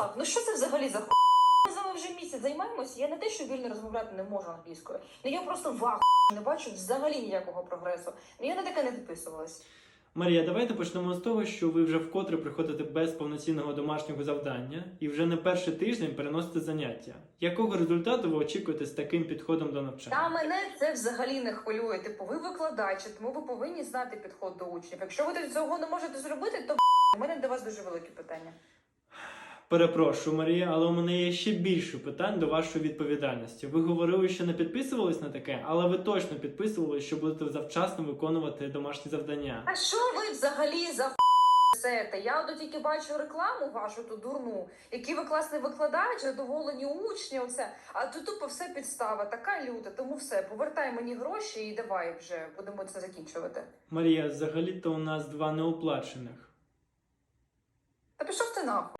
Ярослав, ну що це взагалі за ху... Ми з вами вже місяць займаємося. Я не те, що вільно розмовляти не можу англійською. Ну я просто ваху не бачу взагалі ніякого прогресу. Ну я на таке не підписувалась. Марія, давайте почнемо з того, що ви вже вкотре приходите без повноцінного домашнього завдання і вже не перший тиждень переносите заняття. Якого результату ви очікуєте з таким підходом до навчання? Та мене це взагалі не хвилює. Типу, ви викладачі, тому ви повинні знати підход до учнів. Якщо ви цього не можете зробити, то у мене до вас дуже велике питання. Перепрошую, Марія, але у мене є ще більше питань до вашої відповідальності. Ви говорили, що не підписувались на таке, але ви точно підписували, що будете завчасно виконувати домашні завдання. А що ви взагалі за несете? Я от тільки бачу рекламу вашу ту дурну, який ви класний викладач, задоволені учні, оце. А тут тупо все підстава, така люта. Тому все, повертай мені гроші і давай вже будемо це закінчувати. Марія, взагалі-то у нас два неоплачених. Та пішов ти нахуй.